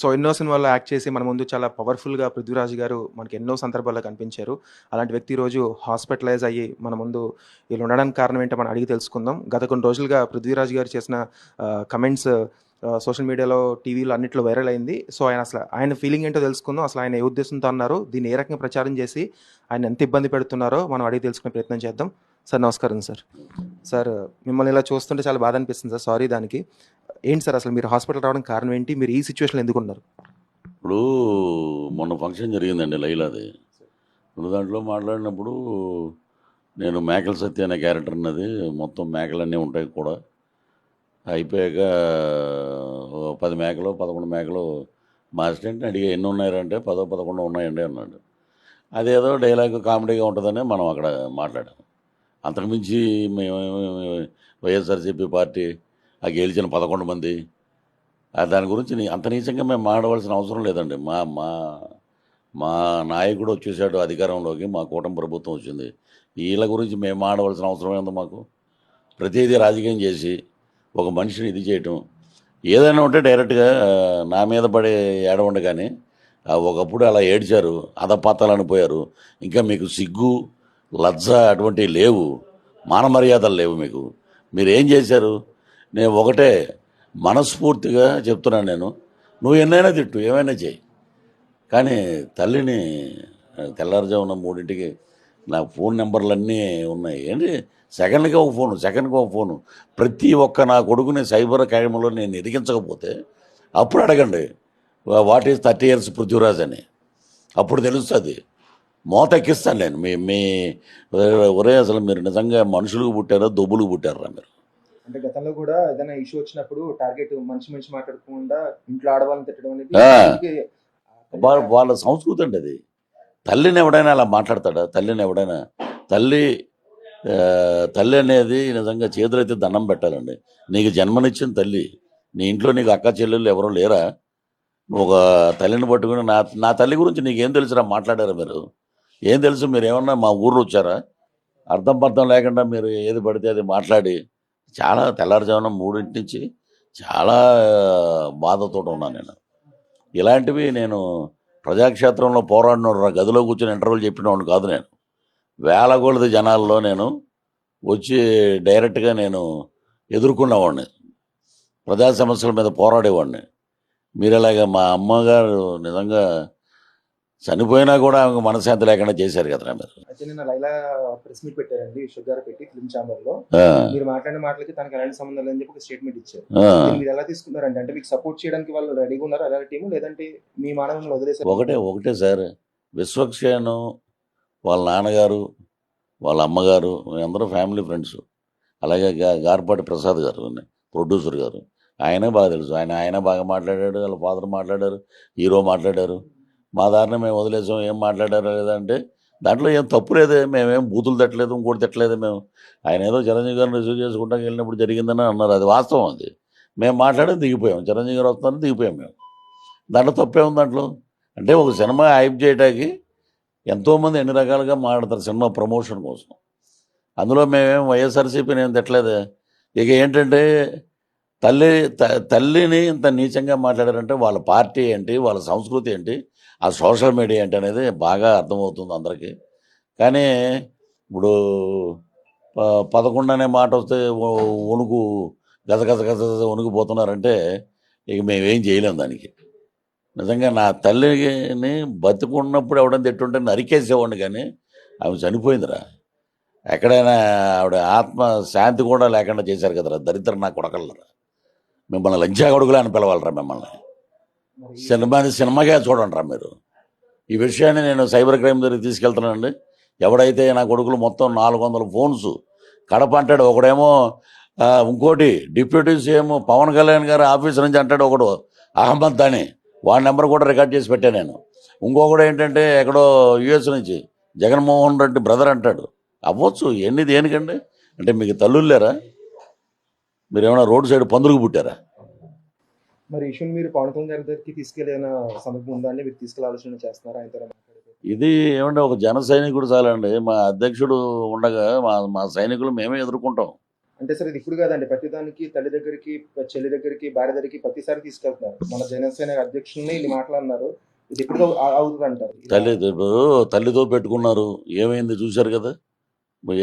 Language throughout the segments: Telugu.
సో ఎన్నో సినిమాల్లో యాక్ట్ చేసి మన ముందు చాలా పవర్ఫుల్గా పృథ్వీరాజ్ గారు మనకి ఎన్నో సందర్భాల్లో కనిపించారు. అలాంటి వ్యక్తి రోజు హాస్పిటలైజ్ అయ్యి మన ముందు వీళ్ళు ఉండడానికి కారణం ఏంటో మనం అడిగి తెలుసుకుందాం. గత కొన్ని రోజులుగా పృథ్వీరాజ్ గారు చేసిన కమెంట్స్ సోషల్ మీడియాలో టీవీలో అన్నిట్లో వైరల్ అయింది. సో ఆయన అసలు ఆయన ఫీలింగ్ ఏంటో తెలుసుకుందాం. అసలు ఆయన ఏ ఉద్దేశంతో అన్నారు? దీన్ని ఏ రకంగా ప్రచారం చేసి ఆయన ఎంత ఇబ్బంది పెడుతున్నారో మనం అడిగి తెలుసుకునే ప్రయత్నం చేద్దాం. సార్ నమస్కారం సార్. సార్ మిమ్మల్ని ఇలా చూస్తుంటే చాలా బాధ అనిపిస్తుంది సార్. సారీ దానికి. ఏంటి సార్ అసలు మీరు హాస్పిటల్ రావడానికి కారణం ఏంటి? మీరు ఈ సిచ్యువేషన్లో ఎందుకు ఉన్నారు? ఇప్పుడు మొన్న ఫంక్షన్ జరిగిందండి లైలాది. ఇప్పుడు దాంట్లో మాట్లాడినప్పుడు నేను మేకల సత్య అనే క్యారెక్టర్ ఉన్నది మొత్తం మేకలన్నీ ఉంటాయి కూడా. అయిపోయాక పది మేకలు పదకొండు మేకలు మా అసిస్టెంట్ని అడిగి ఎన్ని ఉన్నాయంటే పదో పదకొండు ఉన్నాయండి అన్నాడు. అదేదో డైలాగ్ కామెడీగా ఉంటుందని మనం అక్కడ మాట్లాడాం. అంతకుమించి మేము వైఎస్ఆర్సీపీ పార్టీ ఆ గెలిచిన పదకొండు మంది. ఆ దాని గురించి అంత నీచంగా మేము మాట్లాడవలసిన అవసరం లేదండి. మా మా మా నాయకుడు వచ్చేసాడు అధికారంలోకి మా కూటమి ప్రభుత్వం వచ్చింది. వీళ్ళ గురించి మేము ఆడవలసిన అవసరం ఏందో మాకు? ప్రతిదీ రాజకీయం చేసి ఒక మనిషిని ఇది చేయటం. ఏదైనా ఉంటే డైరెక్ట్గా నా మీద పడే ఏడవండి కానీ ఒకప్పుడు అలా ఏడ్చారు అధపాతాలని పోయారు. ఇంకా మీకు సిగ్గు లజ్జ అటువంటివి లేవు. మానమర్యాదలు లేవు మీకు. మీరు ఏం చేశారు? నేను ఒకటే మనస్ఫూర్తిగా చెప్తున్నాను నేను. నువ్వు ఎన్నైనా తిట్టు ఏమైనా చేయి. కానీ తల్లిని తెల్లారుజామున మూడింటికి నా ఫోన్ నెంబర్లన్నీ ఉన్నాయి. ఏంటి? సెకండ్కి ఒక ఫోను సెకండ్కి ఒక ఫోను. ప్రతి ఒక్క నా కొడుకుని సైబర్ క్రైమ్లో నేను ఎదిగించకపోతే అప్పుడు అడగండి what is thirty years Prithviraj అని. అప్పుడు తెలుస్తుంది. మోత ఎక్కిస్తాను నేను. మీ మీ ఒరే అసలు మీరు నిజంగా మనుషులకు పుట్టారా దొబ్బులకు పుట్టారా మీరు? అంటే గతంలో కూడా ఏదైనా ఇష్యూ వచ్చినప్పుడు టార్గెట్ మంచి మంచి మాట్లాడకుండా ఇంట్లో ఆడవాళ్ళని తిట్టడం అనేది వాళ్ళ సంస్కృతి అండి అది. తల్లిని ఎవడైనా అలా మాట్లాడతాడా? తల్లిని ఎవడైనా? తల్లి తల్లి అనేది నిజంగా చేతులైతే దండం పెట్టాలండి. నీకు జన్మనిచ్చిన తల్లి నీ ఇంట్లో నీకు అక్క చెల్లెళ్ళు ఎవరూ లేరా? ఒక తల్లిని పట్టుకుని నా నా తల్లి గురించి నీకేం తెలుసురా మాట్లాడారా మీరు? ఏం తెలుసు? మీరు ఏమన్నా మా ఊర్లో వచ్చారా? అర్థం పర్థం లేకుండా మీరు ఏది పడితే అది మాట్లాడి చాలా తెల్లారుజామున మూడింటి నుంచి చాలా బాధతో ఉన్నాను నేను. ఇలాంటివి నేను ప్రజాక్షేత్రంలో పోరాడిన గదిలో కూర్చొని ఇంటర్వ్యూలు చెప్పినవాడిని కాదు నేను. వేల కొలది జనాల్లో నేను వచ్చి డైరెక్ట్గా నేను ఎదుర్కొన్నవాడిని ప్రజా సమస్యల మీద పోరాడేవాడిని. మీరు ఇలాగ మా అమ్మగారు నిజంగా చనిపోయినా కూడా ఆమెకు మనశ్శాంతి లేకుండా చేశారు కదరా మీరు అయితే నిన్న లైలా ప్రెస్ మీట్ పెట్టారండి విశ్వ గారు పెట్టి ఫిల్మ్ ఛాంబర్లో ఆ, మీరు మాట్లాడిన మాటలకి తనకి ఎలాంటి సంబంధం లేదని చెప్పి ఒక స్టేట్మెంట్ ఇచ్చారు. ఆ. దీన్ని మీరు ఎలా తీసుకున్నారంటే అంటే మీకు సపోర్ట్ చేయడానికి వాళ్ళు రెడీగా ఉన్నారు? అలా టీము లేదంటే మీ మానవులను వదిలేసారు? ఒకటే ఒకటే సార్ విశ్వక్షేను వాళ్ళ నాన్నగారు వాళ్ళ అమ్మగారు అందరూ ఫ్యామిలీ ఫ్రెండ్స్ అలాగే గా- గార్పాటి ప్రసాద్ గారు ప్రొడ్యూసర్ గారు. ఆయనే బాగా తెలుసు. ఆయన ఆయన బాగా మాట్లాడాడు వాళ్ళ ఫాదర్ మాట్లాడారు హీరో మాట్లాడారు. మా దారిని మేము వదిలేసాం ఏం మాట్లాడారో లేదంటే దాంట్లో ఏం తప్పు లేదే మేమేం బూతులు తట్టలేదు ఇంకోటి తిట్టలేదు మేము. ఆయన ఏదో చిరంజీవి గారిని రిసీవ్ చేసుకుంటాకి వెళ్ళినప్పుడు జరిగిందని అన్నారు. అది వాస్తవం అది. మేము మాట్లాడి దిగిపోయాం. చిరంజీవి గారు వస్తున్నారని దిగిపోయాం మేము. దాంట్లో తప్పే ఉంది దాంట్లో? అంటే ఒక సినిమా హైప్ చేయడానికి ఎంతోమంది ఎన్ని రకాలుగా మాట్లాడతారు సినిమా ప్రమోషన్ కోసం. అందులో మేమేం వైఎస్ఆర్సీపీని ఏం తిట్టలేదు. ఇక ఏంటంటే తల్లి త- తల్లిని ఇంత నీచంగా మాట్లాడారంటే వాళ్ళ పార్టీ ఏంటి వాళ్ళ సంస్కృతి ఏంటి ఆ సోషల్ మీడియా ఏంటి అనేది బాగా అర్థమవుతుంది అందరికీ. కానీ ఇప్పుడు ప- పదకొండు అనే మాట వస్తే వణుకు గత గత గత గజ వణుకుపోతున్నారంటే ఇక మేమేం చేయలేం దానికి. నిజంగా నా తల్లిని బతుకున్నప్పుడు ఎవడని తిట్టుంటే నరికేసేవాడిని కానీ ఆమె చనిపోయిందిరా. ఎక్కడైనా ఆవిడ ఆత్మ శాంతి కూడా లేకుండా చేశారు కదరా దరిద్ర నా కొడకలరా. మిమ్మల్ని లంచా కొడుకులు అని పిలవాలరా మిమ్మల్ని. సినిమాని సినిమాగా చూడండి రా మీరు. ఈ విషయాన్ని నేను సైబర్ క్రైమ్ దగ్గరికి తీసుకెళ్తున్నానండి. ఎవడైతే నా కొడుకులు మొత్తం నాలుగు వందల ఫోన్స్ కడప అంటాడు ఒకడేమో ఇంకోటి డిప్యూటీ సీఎం పవన్ కళ్యాణ్ గారి ఆఫీస్ నుంచి అంటాడు ఒకడు అహ్మద్ దాని వాడి నెంబర్ కూడా రికార్డ్ చేసి పెట్టాను నేను. ఇంకొకడు ఏంటంటే ఎక్కడో యుఎస్ నుంచి జగన్మోహన్ రెడ్డి బ్రదర్ అంటాడు. అవ్వచ్చు ఎన్ని దేనికండి? అంటే మీకు తల్లులు లేరా? మీరు ఏమైనా రోడ్ సైడ్ పందులకు పుట్టారా? మరి ఇష్యూని మీరు పవన్ కళ్యాణ్ గారి దగ్గరికి తీసుకెళ్ళిన సందర్భం ఉందా అని మీరు తీసుకెళ్ళి ఆలోచన చేస్తున్నారా ఆయనతో మాట్లాడే ఇది ఏమంటే ఒక జన సైనికుడు చాలండి. మా అధ్యక్షుడు ఉండగా మా మా సైనికులు మేమే ఎదుర్కొంటాం. అంటే సార్ ఇది ఇప్పుడు కాదండి. ప్రతిదానికి తల్లి దగ్గరికి చెల్లి దగ్గరికి భార్య దగ్గరికి ప్రతిసారి తీసుకెళ్తున్నారు. మన జనసేన అధ్యక్షుల్ని ఇది మాట్లాడినారు ఇది ఎప్పుడు అవుతుంది అంటారు. తల్లి తల్లితో పెట్టుకున్నారు. ఏమైంది చూశారు కదా?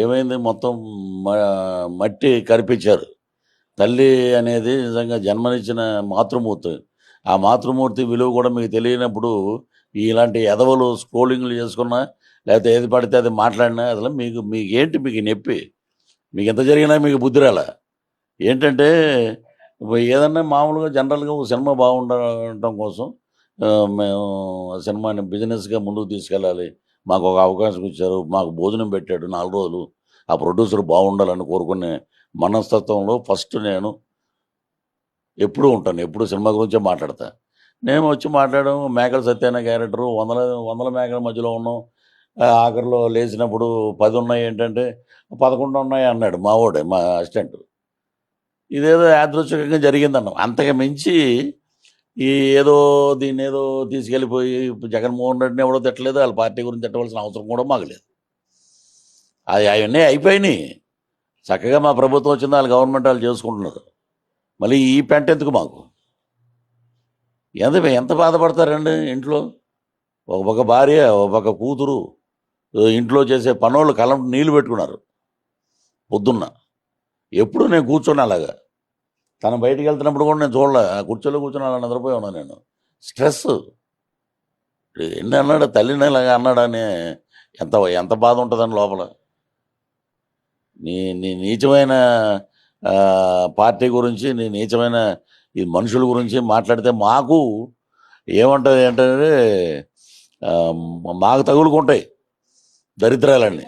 ఏమైంది? మొత్తం మట్టి కరిపించారు. తల్లి అనేది నిజంగా జన్మనిచ్చిన మాతృమూర్తి. ఆ మాతృమూర్తి విలువ కూడా మీకు తెలియనప్పుడు ఇలాంటి ఎదవలు స్క్రోలింగ్లు చేసుకున్నా లేకపోతే ఏది పడితే అది మాట్లాడినా అసలు మీకు మీకు ఏంటి మీకు నొప్పి? మీకు ఎంత జరిగినా మీకు బుద్ధి రాలా? ఏంటంటే ఏదన్నా మామూలుగా జనరల్గా ఒక సినిమా బాగుండటం కోసం మేము సినిమాని బిజినెస్గా ముందుకు తీసుకెళ్ళాలి. మాకు ఒక అవకాశం ఇచ్చారు మాకు భోజనం పెట్టాడు నాలుగు రోజులు. ఆ ప్రొడ్యూసర్ బాగుండాలని కోరుకునే మనస్తత్వంలో ఫస్ట్ నేను ఎప్పుడూ ఉంటాను. ఎప్పుడు సినిమా గురించే మాట్లాడతా. నేను వచ్చి మాట్లాడడం మేకల సత్యన క్యారెక్టరు వందల వందల మేకల మధ్యలో ఉన్నాం. ఆఖరిలో లేచినప్పుడు పది ఉన్నాయి ఏంటంటే పదకొండు ఉన్నాయి అన్నాడు మా వాడే మా అసిస్టెంట్. ఇదేదో యాదృచ్ఛికంగా జరిగిందన్నాం. అంతగా మించి ఈ ఏదో దీన్ని ఏదో తీసుకెళ్ళిపోయి జగన్మోహన్ రెడ్డిని ఎవడో తిట్టలేదు వాళ్ళ పార్టీ గురించి తిట్టవలసిన అవసరం కూడా మాకు లేదు. అది అవన్నీ అయిపోయినాయి. చక్కగా మా ప్రభుత్వం వచ్చింది వాళ్ళు గవర్నమెంట్ వాళ్ళు చేసుకుంటున్నారు. మళ్ళీ ఈ పెంట ఎందుకు మాకు? ఎంత ఎంత బాధపడతారండి ఇంట్లో? ఒక పక్క భార్య ఒక పక్క కూతురు ఇంట్లో చేసే పనోళ్ళు కలం నీళ్ళు పెట్టుకున్నారు. పొద్దున్న. ఎప్పుడు నేను కూర్చొని అలాగా? తను బయటికి వెళ్తున్నప్పుడు కూడా నేను చూడలే. ఆ కుర్చీలో కూర్చొని అలా నిద్రపోయి ఉన్నాను నేను. స్ట్రెస్. ఎన్ని అన్నాడు? తల్లిని ఇలాగా అన్నాడని ఎంత ఎంత బాధ ఉంటుందని లోపల. నీ నీ నీచమైన పార్టీ గురించి నీ నీచమైన ఈ మనుషుల గురించి మాట్లాడితే మాకు ఏమంటుంది ఏంటంటే మాకు తగులుకుంటాయి దరిద్రాలన్నీ.